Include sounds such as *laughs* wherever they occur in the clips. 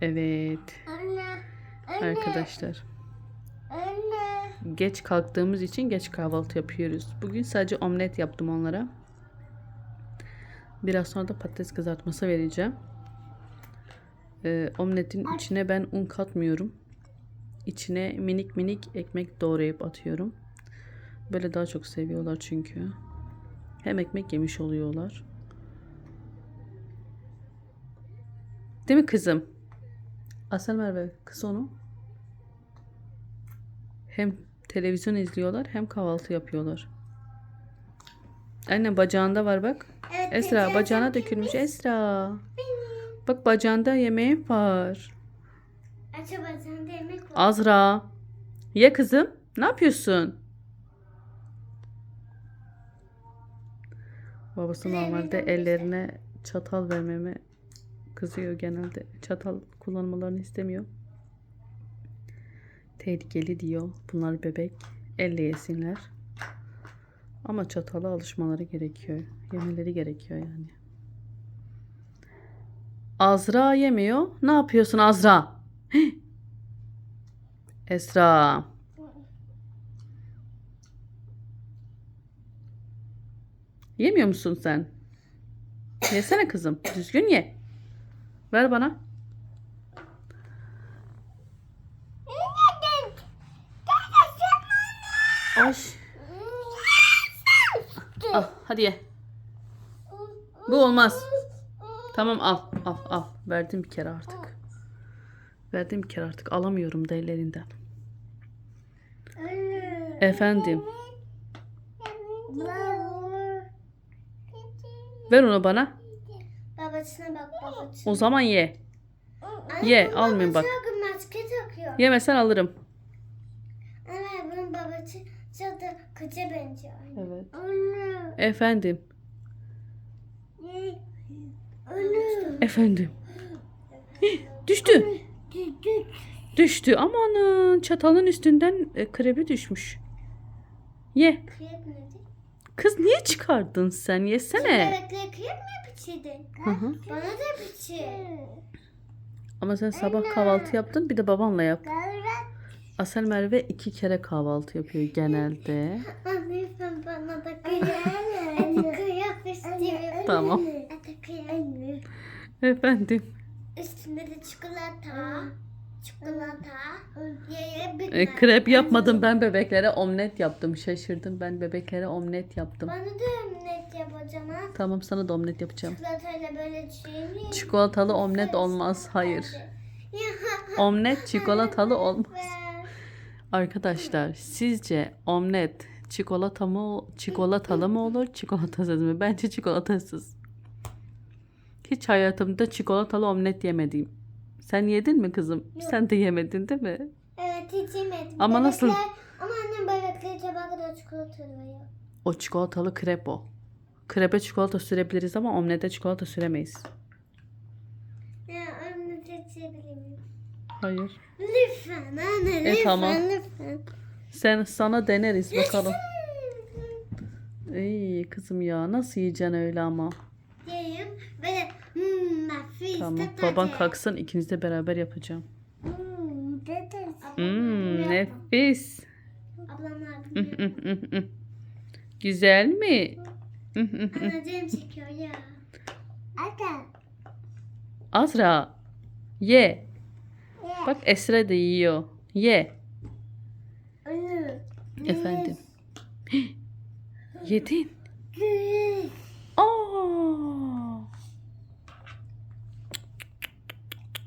Evet Anne. Anne. arkadaşlar. Anne. Geç kalktığımız için geç kahvaltı yapıyoruz. Bugün sadece omlet yaptım onlara. Biraz sonra da patates kızartması vereceğim. Ee, omletin içine ben un katmıyorum. İçine minik minik ekmek doğrayıp atıyorum. Böyle daha çok seviyorlar çünkü. Hem ekmek yemiş oluyorlar. Değil mi kızım? Asel Merve kız onu. Hem televizyon izliyorlar hem kahvaltı yapıyorlar. Anne bacağında var bak. Evet, Esra bacağına dökülmüş? Esra. Bak bacağında yemeğin var. Acaba yemek var. Azra. Ye kızım. Ne yapıyorsun? Babası normalde ellerine çatal vermeme kızıyor genelde. Çatal kullanmalarını istemiyor. Tehlikeli diyor. Bunlar bebek. Elle yesinler. Ama çatala alışmaları gerekiyor. Yemeleri gerekiyor yani. Azra yemiyor. Ne yapıyorsun Azra? *gasps* Esra. Yemiyor musun sen? Yesene kızım. Düzgün ye. Ver bana. Ay. Al hadi ye. Bu olmaz. Tamam al al al. Verdim bir kere artık. Verdim bir kere artık. Alamıyorum da ellerinden. Efendim. Ver onu bana. Babasına bak babasına. O zaman ye. Anne, Ye, almayayım bak. Yemesen alırım. Anne bunun babası kıça benziyor. Evet. Anne. Efendim. Anne. Efendim. Hih, Düştü. Düştü. Amanın çatalın üstünden e, krebi düşmüş. Ye. Kıyıp nedir? Kız niye çıkardın sen? Yesene. Bebekleri kıyıp mı pişirdin? Hı hı. Bana da pişir. Ama sen sabah kahvaltı yaptın bir de babanla yap. Asel Merve iki kere kahvaltı yapıyor genelde. Anne sen bana da kıyıp istiyorum. Tamam. Efendim. Üstünde de çikolata. Çikolata. E, krep yapmadım ben bebeklere omlet yaptım. Şaşırdım ben bebeklere omlet yaptım. Bana da omlet yapacağım ha. Tamam sana da omlet yapacağım. Çikolatayla böyle çiğneyim. Çikolatalı omlet olmaz. Hayır. Omlet çikolatalı olmaz. Arkadaşlar sizce omlet çikolata mı çikolatalı mı olur çikolatasız mı? Bence çikolatasız. Hiç hayatımda çikolatalı omlet yemedim. Sen yedin mi kızım? Sen de yemedin değil mi? Evet hiç yemedim. Ama nasıl? Bebekler- Ama annem bebekleri tabağa kadar çikolata veriyor. O çikolatalı krep o. Krepe çikolata sürebiliriz ama omlete çikolata süremeyiz. Ya anne seçebilir miyim? Hayır. Lütfen anne E, lütfen tamam. lütfen. Sen sana deneriz bakalım. İyi kızım ya nasıl yiyeceksin öyle ama. Diyeyim böyle hmm, Tamam baban kalksın ikiniz de beraber yapacağım. Hmm, dedesi. Hmm, nefis. Ablamlar Güzel mi? Anacığım çekiyor ya. Aga. Azra ye. Bak Esra da yiyor. Ye. Anne. Efendim. Yedin. Aa.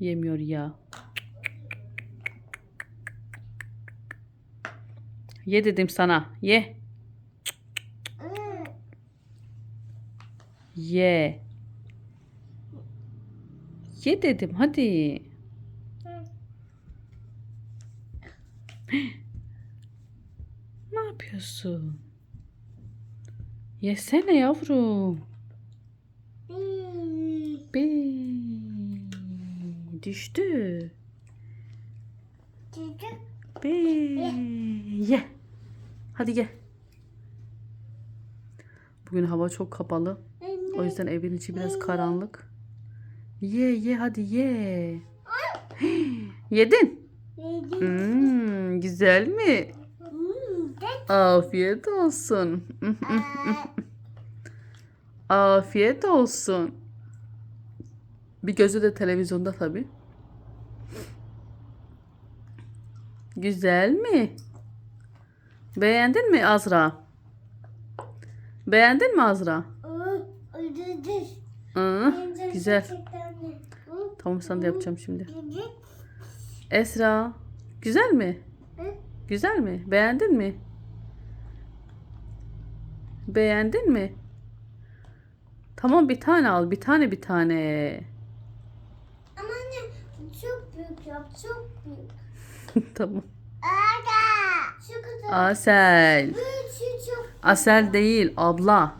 Yemiyor ya. Ye dedim sana. Ye. Hmm. Ye. Ye dedim hadi. Ne yapıyorsun? Yesene yavrum. Bey. Düştü. Bey. Ye. Hadi ye. Bugün hava çok kapalı. O yüzden evin içi biraz karanlık. Ye ye hadi ye. *gasps* Yedin. Hmm, güzel mi? Hmm, de- Afiyet olsun. *laughs* Afiyet olsun. Bir gözü de televizyonda tabi. Güzel mi? Beğendin mi Azra? Beğendin mi Azra? Hı, öldürdü. Hı, güzel. de. Tamam sana da yapacağım şimdi. Esra, güzel mi? Hı? Güzel mi? Beğendin mi? Beğendin mi? Tamam bir tane al, bir tane bir tane. Ama anne çok büyük yap, çok büyük. *laughs* tamam. Aga. Asel. Asel değil, abla.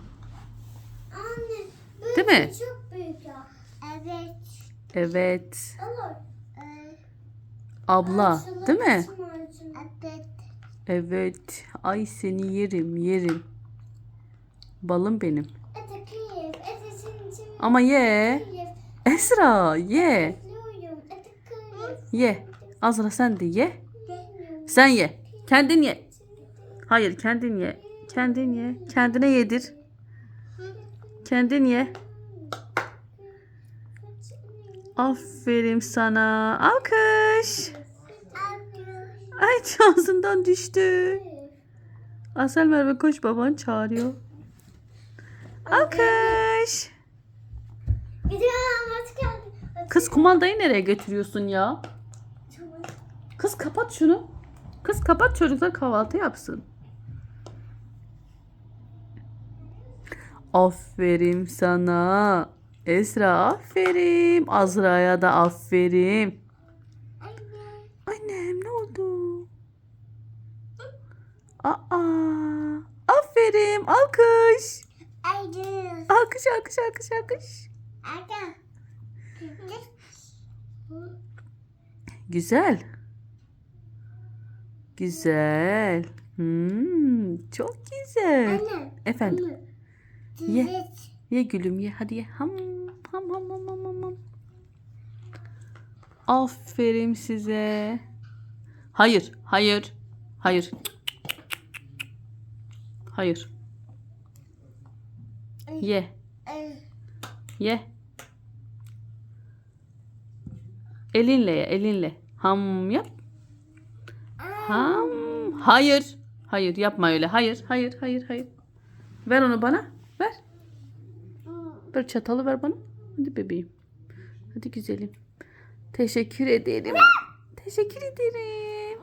Anne. Değil mi? çok büyük yap. Evet. Evet. Olur. Abla, değil mi? Evet. Evet. Ay seni yerim, yerim. Balım benim. Ama ye. Esra, ye. Ye. Azra sen de ye. Sen ye. Kendin ye. Hayır, kendin ye. Kendin ye. Kendine yedir. Kendin ye. Aferin sana. Alkış. Ay ağzından düştü. Asel Merve koş baban çağırıyor. Alkış. Kız kumandayı nereye götürüyorsun ya? Kız kapat şunu. Kız kapat çocuklar kahvaltı yapsın. Aferin sana. Esra aferin. Azra'ya da aferin. Anne. Annem ne oldu? Aa. Aferin. Alkış. Anne. Alkış alkış alkış alkış. Aga. Güzel. Güzel. Hmm, çok güzel. Anne. Efendim. Ye. Ye. Ye gülüm ye. Hadi ye. Ham ham ham ham ham ham. Aferin size. Hayır, hayır. Hayır. Hayır. Ye. Ye. Elinle ye, elinle. Ham yap. Ham. Hayır. Hayır, yapma öyle. Hayır, hayır, hayır, hayır. Ver onu bana. Ver. Çatalı ver bana. Hadi bebeğim. Hadi güzelim. Teşekkür ederim. Teşekkür ederim.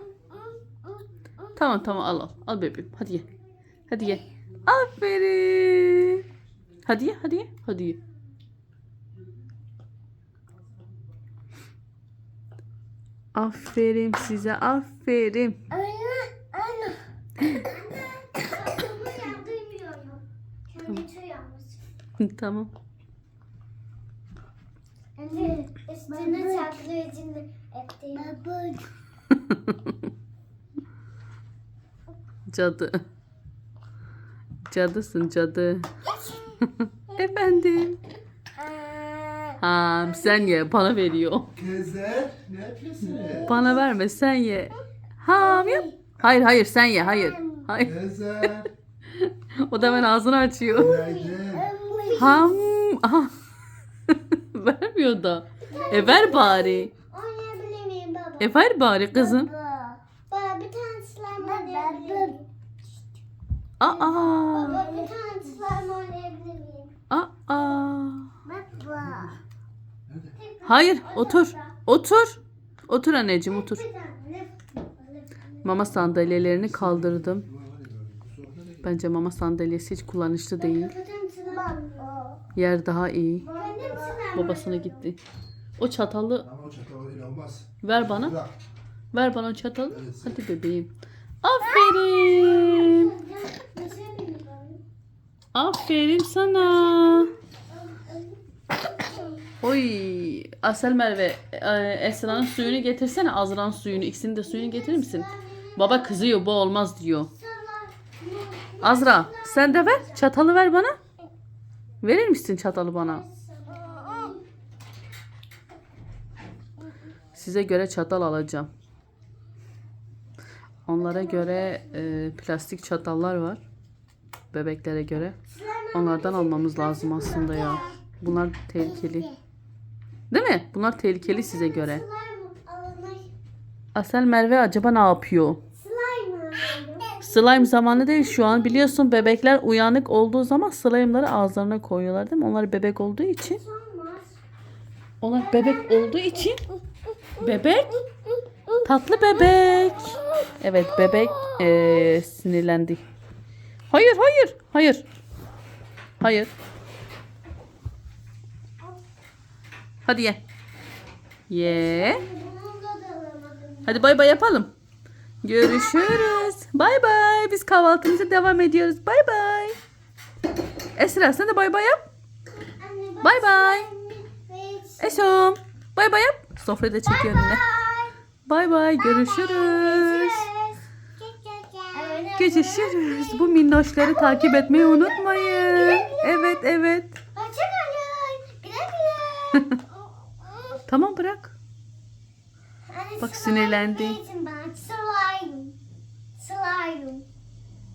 Tamam tamam al al. Al bebeğim. Hadi ye. Hadi ye. Aferin. Hadi ye hadi ye. Hadi ye. Aferin size. Aferin. Anne. Anne. *laughs* *laughs* tamam. Anne. Üstüne saklayıcını ettiğim. Baba. *laughs* Cadı. Cadısın cadı. *laughs* Efendim. Ha, sen ye. Bana veriyor. Kızlar ne yapıyorsunuz? Bana verme sen ye. Ham yap. Hayır hayır sen ye. Hayır. Hayır. O da ben ağzını açıyor. günaydın. Ham. Aha. *laughs* Vermiyor da. E ver bari. Oynayabilir miyim baba? E ver bari kızım. Baba. Baba bir tane slime oynayabilir miyim? Aa. Baba bir tane slime oynayabilir miyim? Aa. Baba. Hayır otur. Otur. Otur anneciğim otur. Mama sandalyelerini kaldırdım. Bence mama sandalyesi hiç kullanışlı değil. Yer daha iyi. Babasına gitti. O çatalı Ama o çatal öyle olmaz. ver bana. Bırak. Ver bana o çatalı. Evet. Hadi bebeğim. Aferin. Aferin sana. Oy. Asel Merve e, Esra'nın suyunu getirsene. Azra'nın suyunu. İkisinin de suyunu getirir misin? Baba kızıyor bu olmaz diyor. Azra sen de ver. Çatalı ver bana. Verir misin çatalı bana? Size göre çatal alacağım. Onlara göre e, plastik çatallar var. Bebeklere göre. Onlardan almamız lazım aslında ya. Bunlar tehlikeli. Değil mi? Bunlar tehlikeli size göre. Asel Merve acaba ne yapıyor? Slime zamanı değil şu an. Biliyorsun bebekler uyanık olduğu zaman slime'ları ağızlarına koyuyorlar değil mi? Onlar bebek olduğu için. Onlar bebek olduğu için. Bebek. Tatlı bebek. Evet bebek eee, sinirlendi. Hayır hayır hayır. Hayır. Hadi ye. Ye. Hadi bay bay yapalım. Görüşürüz. Bay bay. Biz kahvaltımıza devam ediyoruz. Bay bay. Esra sen de bay bay yap. Bay bay. Eşom. Bay bay yap. Sofrayı da çekiyorum yine. Bay bay. Görüşürüz. Görüşürüz. Bu minnoşları takip etmeyi unutmayın. Evet evet. *laughs* Tamam bırak. Bak sinirlendi. İçin ben slime. Slime.